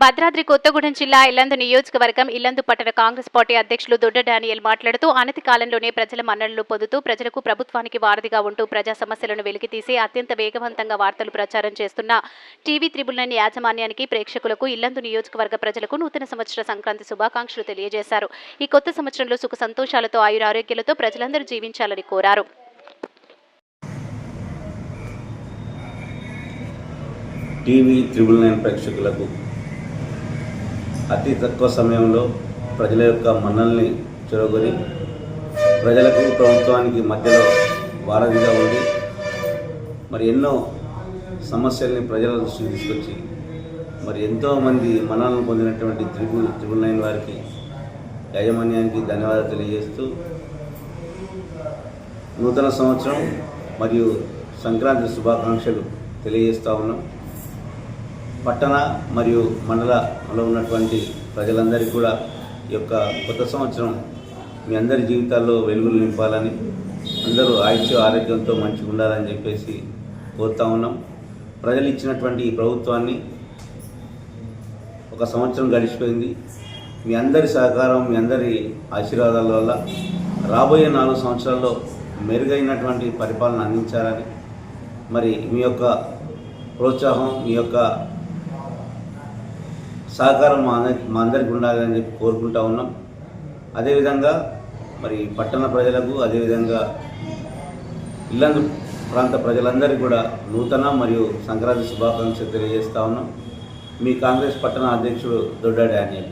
భద్రాద్రి కొత్తగూడెం జిల్లా ఇల్లందు నియోజకవర్గం ఇల్లందు పట్టణ కాంగ్రెస్ పార్టీ అధ్యక్షులు దొడ్డ డానియల్ మాట్లాడుతూ అనతి కాలంలోనే ప్రజల మన్ననలు పొందుతూ ప్రజలకు ప్రభుత్వానికి వారధిగా ఉంటూ ప్రజా సమస్యలను వెలికితీసి అత్యంత వేగవంతంగా వార్తలు ప్రచారం చేస్తున్న టీవీ త్రిబుల్ నైన్ యాజమాన్యానికి ప్రేక్షకులకు ఇల్లందు నియోజకవర్గ ప్రజలకు నూతన సంవత్సర సంక్రాంతి శుభాకాంక్షలు తెలియజేశారు. ఈ కొత్త సంవత్సరంలో సుఖ సంతోషాలతో ఆయురారోగ్యాలతో ప్రజలందరూ జీవించాలని కోరారు. టీవీ త్రిబుల్ నైన్ ప్రేక్షకులకు అతి తక్కువ సమయంలో ప్రజల యొక్క మన్నల్ని చెరగొని ప్రజలకు ప్రభుత్వానికి మధ్యలో వారధిగా ఉండి మరి ఎన్నో సమస్యల్ని ప్రజల దృష్టికి తీసుకొచ్చి మరి ఎంతోమంది మన్నలను పొందినటువంటి త్రిబుల్ త్రిబుల్ నైన్ వారికి యాజమాన్యానికి ధన్యవాదాలు తెలియజేస్తూ నూతన సంవత్సరం మరియు సంక్రాంతి శుభాకాంక్షలు తెలియజేస్తూ ఉన్నాం. పట్టణ మరియు మండలంలో ఉన్నటువంటి ప్రజలందరికీ కూడా ఈ యొక్క కొత్త సంవత్సరం మీ అందరి జీవితాల్లో వెలుగులు నింపాలని అందరూ ఆయుష్య ఆరోగ్యంతో మంచిగా ఉండాలని చెప్పేసి కోరుతా ఉన్నాం. ప్రజలు ఇచ్చినటువంటి ఈ ప్రభుత్వాన్ని ఒక సంవత్సరం గడిచిపోయింది. మీ అందరి సహకారం మీ అందరి ఆశీర్వాదాల వల్ల రాబోయే నాలుగు సంవత్సరాల్లో మెరుగైనటువంటి పరిపాలన అందించాలని మరి మీ యొక్క ప్రోత్సాహం మీ యొక్క సహకారం మా అందరి మా అందరికి ఉండాలని చెప్పి కోరుకుంటా ఉన్నాం. అదేవిధంగా మరి పట్టణ ప్రజలకు అదేవిధంగా ఇల్లందు ప్రాంత ప్రజలందరికీ కూడా నూతన మరియు సంక్రాంతి శుభాకాంక్షలు తెలియజేస్తా ఉన్నాం. మీ కాంగ్రెస్ పట్టణ అధ్యక్షుడు దొడ్డా డానియల్